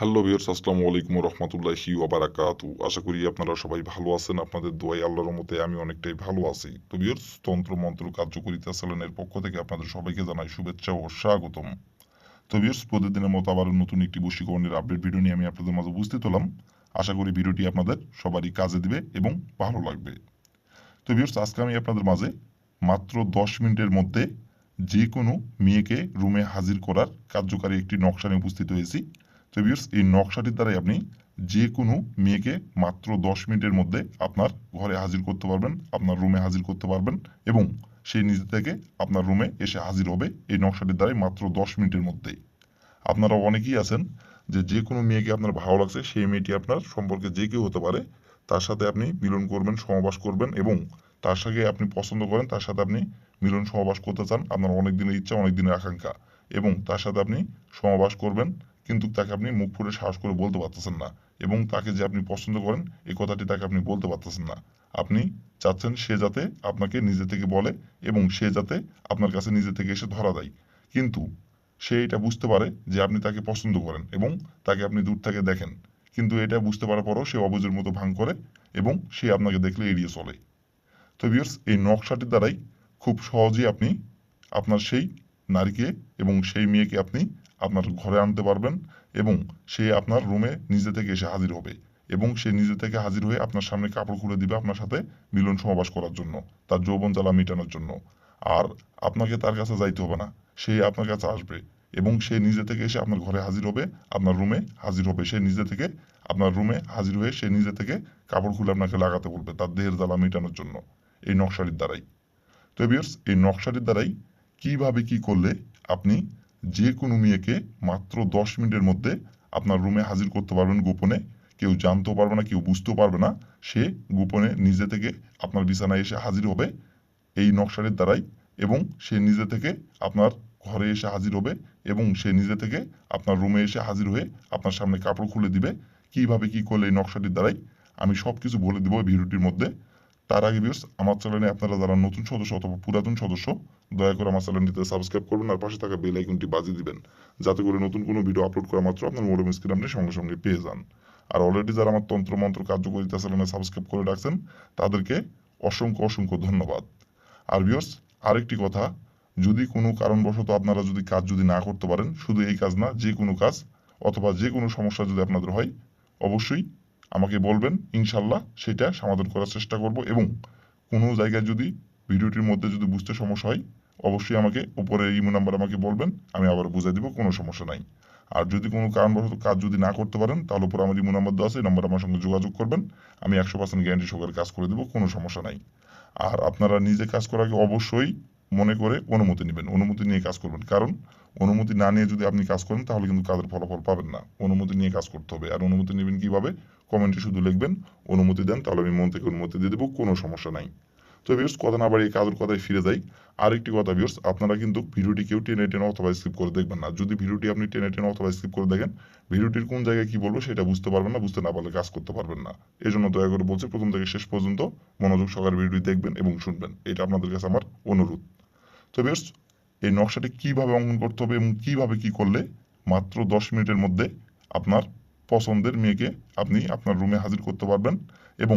Hello viewers আসসালামু আলাইকুম রহমতুল্লাহি ওবারাকাতু আশা করি আপনারা সবাই ভালো আছেন, আপনাদের দোয়াই আল্লাহর মতে আমি অনেকটাই ভালো আছি। তো ভিউয়ার্স তন্ত্র, মন্ত্র কার্যকরিতা চ্যানেলের পক্ষ থেকে আপনাদের সবাইকে জানাই শুভেচ্ছা ও স্বাগতম। তো ভিউয়ার্স প্রতিদিনের মতো আবার নতুন একটি বশীকরণের আপডেট ভিডিও নিয়ে আমি আপনাদের মাঝে উপস্থিত হলাম। আশা করি ভিডিওটি আপনাদের সবারই কাজে দিবে এবং ভালো লাগবে। তো ভিউয়ার্স আজকে আমি আপনাদের মাঝে মাত্র দশ মিনিটের মধ্যে যে কোনো মেয়েকে রুমে হাজির করার কার্যকারী একটি নকশা নিয়ে উপস্থিত হয়েছি। এই নকশাটির দ্বারাই আপনি যে কোনো মেয়েকে মাত্র দশ মিনিটের মধ্যে আপনার ঘরে হাজির করতে পারবেন, আপনার রুমে হাজির করতে পারবেন এবং সেই নিজে থেকে আপনার রুমে এসে হাজির হবে এই নকশাটির দ্বারাই মাত্র দশ মিনিটের মধ্যেই আপনারা অনেকেই আছেন যে যে কোনো মেয়েকে আপনার ভালো লাগছে, সেই মেয়েটি আপনার সম্পর্কে যে কেউ হতে পারে, তার সাথে আপনি মিলন করবেন সমাবাস করবেন এবং তার সাথে আপনি পছন্দ করেন, তার সাথে আপনি মিলন সমাবাস করতে চান, আপনার অনেক দিনের ইচ্ছা অনেক দিনের আকাঙ্ক্ষা এবং তার সাথে আপনি সমাবাস করবেন কিন্তু তাকে আপনি মুখ ফুটে সাহস করে বলতে পারতেছেন না। এবং তাকে যে আপনি পছন্দ করেন এই কথাটি তাকে আপনি বলতে পারতেছেন না। আপনি চাচ্ছেন সে যাতে আপনাকে নিজে থেকে বলে এবং সে যাতে আপনার কাছে নিজে থেকে এসে ধরা দেয়। কিন্তু সে এটা বুঝতে পারে যে আপনি তাকে পছন্দ করেন এবং তাকে আপনি দূর থেকে দেখেন। কিন্তু এটা বুঝতে পারার পরও সে অবুজের মতো ভাঙ করে এবং সে আপনাকে দেখলে এড়িয়ে চলে। তো ভিউয়ার্স এই নকশাটির দ্বারাই খুব সহজেই আপনি আপনার সেই নারীকে এবং সেই মেয়েকে আপনি আপনার ঘরে আনতে পারবেন এবং সে আপনার রুমে নিজে থেকে এসে হাজির হবে এবং সে নিজে থেকে হাজির হয়ে আপনার সামনে কাপড় খুলে দিবে আপনার সাথে মিলন সমাবাস করার জন্য, তার যৌবন জ্বালা মেটানোর জন্য। আর আপনাকে তার কাছে যাইতে হবে না, সে আপনার কাছে আসবে এবং সে নিজে থেকে এসে আপনার ঘরে হাজির হবে, আপনার রুমে হাজির হবে। সে নিজে থেকে, আপনার রুমে হাজির হয়ে সে নিজে থেকে কাপড় খুলে আপনাকে লাগাতে বলবে তার দেহের জ্বালা মেটানোর জন্য, এই নকশাটির দ্বারাই। তো এই নকশাটির দ্বারাই কীভাবে কি করলে আপনি যে কোনো মেয়েকে মাত্র দশ মিনিটের মধ্যে আপনার রুমে হাজির করতে পারবেন গোপনে। কেউ জানতেও পারবে না, কেউ বুঝতেও পারবে না। সে গোপনে নিজে থেকে আপনার বিছানায় এসে হাজির হবে এই নকশাটির দ্বারাই এবং সে নিজে থেকে আপনার ঘরে এসে হাজির হবে এবং সে নিজে থেকে আপনার রুমে এসে হাজির হয়ে আপনার সামনে কাপড় খুলে দিবে। কীভাবে কি করলে এই নকশাটির দ্বারাই? আমি সব কিছু বলে দিব ভিডিওটির মধ্যে। তার আগে ভিউস আমার চ্যানেলে আপনারা যারা নতুন সদস্য অথবা পুরাতন সদস্য, দয়া করে আমার চ্যানেলটিতে সাবস্ক্রাইব করবেন আর পাশে থাকা বেল আইকনটি বাজিয়ে দিবেন, যাতে করে নতুন কোনো ভিডিও আপলোড করা মাত্র আপনার মোবাইল স্ক্রিন আপনি সঙ্গে সঙ্গে পেয়ে যান। আর অলরেডি যারা আমার তন্ত্র মন্ত্র কার্যকরিতা চ্যানেলে সাবস্ক্রাইব করে রাখছেন, তাদেরকে অসংখ্য অসংখ্য ধন্যবাদ। আর ভিউস আরেকটি কথা, যদি কোনো কারণবশত আপনারা যদি কাজ যদি না করতে পারেন, শুধু এই কাজ না, যে কোনো কাজ অথবা যে কোনো সমস্যা যদি আপনাদের হয়, অবশ্যই আমাকে বলবেন, ইনশাল্লাহ সেটা সমাধান করার চেষ্টা করব এবং কোনো জায়গায় যদি ভিডিওটির মধ্যে যদি বুঝতে সমস্যা হয়, অবশ্যই আমাকে উপরে ইমো নাম্বার আমাকে বলবেন, আমি আবার বুঝিয়ে দিব, কোনো সমস্যা নাই। আর যদি কোনো কারণবশত কাজ যদি না করতে পারেন, তাহলে উপরে আমার ইমো নাম্বার দেওয়া আছে, এই নাম্বার আমার সঙ্গে যোগাযোগ করবেন, আমি একশো পার্সেন্ট গ্যারান্টি সহকারে কাজ করে দেবো, কোনো সমস্যা নাই। আর আপনারা নিজে কাজ করার আগে অবশ্যই মনে করে অনুমতি নেবেন, অনুমতি নিয়ে কাজ করবেন। কারণ অনুমতি না নিয়ে যদি আপনি কাজ করেন, তাহলে কিন্তু কাজের ফলাফল পাবেন না। অনুমতি নিয়ে কাজ করতে হবে। আর অনুমতি নেবেন কীভাবে? কমেন্টে শুধু লিখবেন, অনুমতি দেন, তাহলে আমি মন থেকে অনুমতি দিয়ে দেবো, কোনো সমস্যা নাই। তো ভিউর্স কথা না বাড়িয়ে কাজের কথায় ফিরে যাই। আরেকটি কথা ভিউর্স আপনারা কিন্তু ভিডিওটি কেউ টেনে টেনে অথবা স্কিপ করে দেখবেন না। যদি ভিডিওটি আপনি টেনে টেনে অথবা স্কিপ করে দেখেন, ভিডিওটির কোন জায়গায় কি বলব সেটা বুঝতে পারবেন না, বুঝতে না পারলে কাজ করতে পারবেন না। এই জন্য দয়া করে বলছি, প্রথম থেকে শেষ পর্যন্ত মনোযোগ সহকারে ভিডিওটি দেখবেন এবং শুনবেন। এটা আপনাদের কাছে আমার অনুরোধ। তো ভিউর্স এই নকশাটি কীভাবে অঙ্কন করতে হবে এবং কীভাবে কি করলে মাত্র দশ মিনিটের মধ্যে আপনার পছন্দের মেয়েকে আপনি আপনার রুমে হাজির করতে পারবেন এবং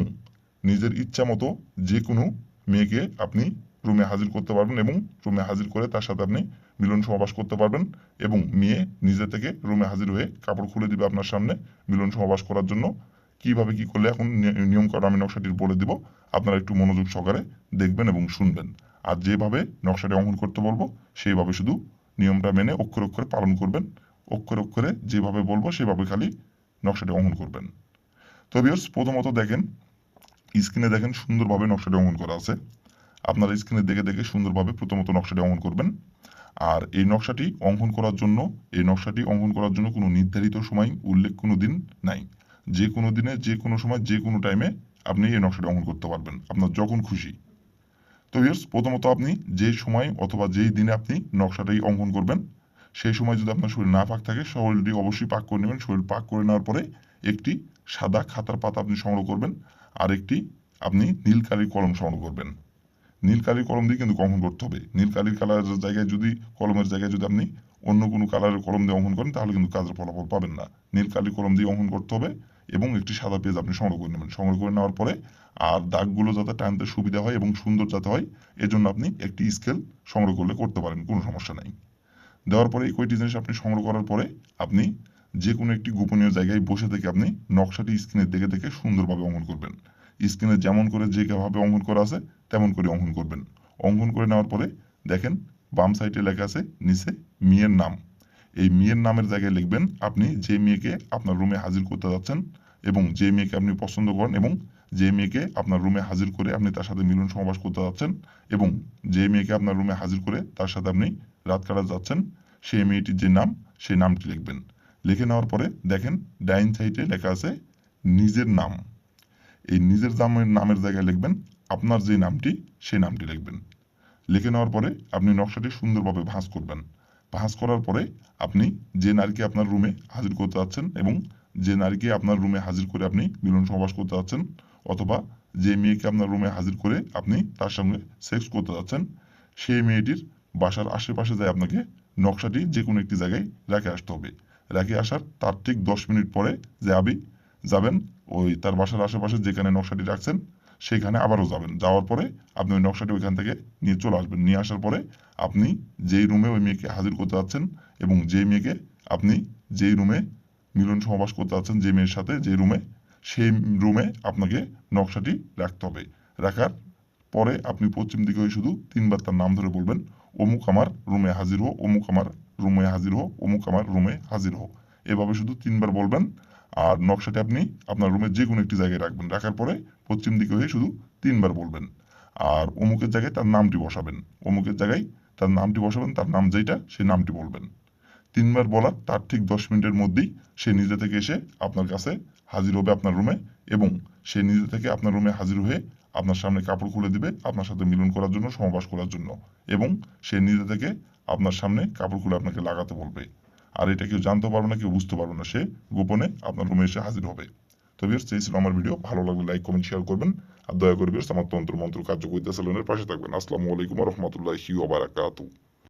নিজের ইচ্ছা মতো যে কোনো মেয়েকে আপনি রুমে হাজির করতে পারবেন এবং রুমে হাজির করে তার সাথে আপনি মিলন সমাবাস করতে পারবেন এবং মেয়ে নিজে থেকে রুমে হাজির হয়ে কাপড় খুলে দিবে আপনার সামনে মিলন সমাবাস করার জন্য। কীভাবে কি করলে এখন নিয়ম কারণ আমি নকশাটির বলে দিব। আপনারা একটু মনোযোগ সহকারে দেখবেন এবং শুনবেন। আর যেভাবে নকশাটি অঙ্কন করতে বলব, সেইভাবে শুধু নিয়মটা মেনে অক্ষর অক্ষরে পালন করবেন। অক্ষর অক্ষরে যেভাবে বলব, সেভাবে খালি নকশাটি অঙ্কন করবেন। তো ভিউয়ার্স প্রথমত দেখেন স্ক্রিনে দেখেন সুন্দরভাবে নকশাটি অঙ্কন করা আছে। আপনারা স্ক্রিনে দেখে দেখে সুন্দরভাবে প্রথমত নকশাটি অঙ্কন করবেন। আর এই নকশাটি অঙ্কন করার জন্য, এই নকশাটি অঙ্কন করার জন্য কোনো নির্ধারিত সময়, উল্লেখ কোনো দিন নাই। যে কোনো দিনে, যে কোনো সময়, যে কোনো টাইমে আপনি এই নকশাটি অঙ্কন করতে পারবেন। আপনার যখন খুশি। তো ভিউয়ার্স প্রথমত আপনি যে সময় অথবা যেই দিনে আপনি নকশাটাই অঙ্কন করবেন, সেই সময় যদি আপনার শরীর না পাক থাকে, শরীরটি অবশ্যই পাক করে নেবেন। শরীর পাক করে নেওয়ার পরে একটি সাদা খাতার পাতা আপনি সংগ্রহ করবেন, আর একটি আপনি নীল কালির কলম সংগ্রহ করবেন। নীল কালির কলম দিয়ে কিন্তু অঙ্কন করতে হবে। নীল কালির কালারের জায়গায় যদি, কলমের জায়গায় যদি আপনি অন্য কোনো কালারের কলম দিয়ে অঙ্কন করেন, তাহলে কিন্তু কাজের ফলাফল পাবেন না। নীল কালির কলম দিয়ে অঙ্কন করতে হবে। এবং একটি সাদা পেজ আপনি সংগ্রহ করে নেবেন। সংগ্রহ করে নেওয়ার পরে আর দাগগুলো যাতে টানতে সুবিধা হয় এবং সুন্দর যাতে হয়, এজন্য আপনি একটি স্কেল সংগ্রহ করলে করতে পারেন, কোনো সমস্যা নাই। দেওয়ার পরে কয়টি জিনিস আপনি সংগ্রহ করার পরে আপনি যে কোনো একটি গোপনীয় জায়গায় বসে থেকে আপনি নকশাটি স্ক্রিনে দেখে দেখে সুন্দরভাবে অঙ্কন করবেন। স্ক্রিনে যেমন করে যেভাবে অঙ্কন করা আছে, তেমন করে অঙ্কন করবেন। অঙ্কন করে নেওয়ার পরে দেখেন বাম সাইডে লেখা আছে, নিচে মেয়ের নাম। এই মেয়ের নামের জায়গায় লিখবেন, আপনি যে মেয়েকে আপনার রুমে হাজির করতে যাচ্ছেন এবং যে মেয়েকে আপনি পছন্দ করেন এবং যে মেয়েকে আপনার রুমে হাজির করে আপনি তার সাথে মিলন সমাবাস করতে যাচ্ছেন এবং যে মেয়েকে আপনার রুমে হাজির করে তার সাথে আপনি রাত কাটাতে যাচ্ছেন, সেই মেয়েটির যে নাম, সেই নামটি লিখবেন। লিখে নেওয়ার পরে দেখেন ডাইন সাইডে লেখা আছে নিজের নাম। এই নিজের নামের নামের জায়গায় লিখবেন, আপনার যে নামটি, সেই নামটি লিখবেন। লিখে নেওয়ার পরে আপনি নকশাটি সুন্দরভাবে ভাঁজ করবেন। ভাঁজ করার পরে আপনি যে নারীকে আপনার রুমে হাজির করতে যাচ্ছেন এবং যে নারীকে আপনার রুমে হাজির করে আপনি মিলন সমাবাস করতে যাচ্ছেন অথবা যে মেয়েকে আপনার রুমে হাজির করে আপনি তার সঙ্গে সেক্স করতে যাচ্ছেন, সেই মেয়েটির বাসার আশেপাশে যায় আপনাকে নকশাটি যে কোনো একটি জায়গায় রেখে আসতে হবে। রেখে আসার তার ঠিক দশ মিনিট পরে যে আবি যাবেন, ওই তার বাসার আশেপাশে যেখানে নকশাটি রাখছেন সেখানে আবারও যাবেন। যাওয়ার পরে আপনি ওই নকশাটি ওইখান থেকে নিয়ে চলে আসবেন। নিয়ে আসার পরে আপনি যেই রুমে ওই মেয়েকে হাজির করতে যাচ্ছেন এবং যেই মেয়েকে আপনি যেই রুমে মিলন সমাবাস করতে যাচ্ছেন যে মেয়ের সাথে যে রুমে সেই রুমে আপনাকে নকশাটি রাখতে হবে। রাখার পরে আপনি পশ্চিম দিকে ওই শুধু তিনবার তার নাম ধরে বলবেন, অমুক আমার রুমে হাজির হো অমুক আমার রুমে হাজির হো অমুক আমার রুমে হাজির হো এভাবে শুধু তিনবার বলবেন আর নকশাটি আপনি আপনার রুমের যে কোনো একটি জায়গায় রাখবেন। রাখার পরে পশ্চিম দিকে হয়ে শুধু তিনবার বলবেন। আর অমুকের জায়গায় তার নামটি বসাবেন। অমুকের জায়গায় তার নামটি বসাবেন, তার নাম যেটা সেই নামটি বলবেন। তিনবার বলার তার ঠিক দশ মিনিটের মধ্যেই সে নিজে থেকে এসে আপনার কাছে হাজির হবে আপনার রুমে এবং সে নিজে থেকে আপনার রুমে হাজির হয়ে আপনার সামনে কাপড় খুলে দিবে আপনার সাথে মিলন করার জন্য সমবাস করার জন্য এবং সে নিজে থেকে আপনার সামনে কাপড় খুলে আপনাকে লাগাতে বলবে। আর এটা কেউ জানতে পারবে না, কেউ বুঝতে পারবে না, সে গোপনে আপনার রুমে এসে হাজির হবে। তো বিয়ার্স এই ছিল আমার ভিডিও ভালো লাগলে লাইক কমেন্ট শেয়ার করবেন। আর দয়া করে বিয়ার্স আমার তন্ত্র মন্ত্র কার্যকরিতা সেলুনের পাশে থাকবেন। আসসালামু আলাইকুম রহমতুল্লাহি ওবারাকাতু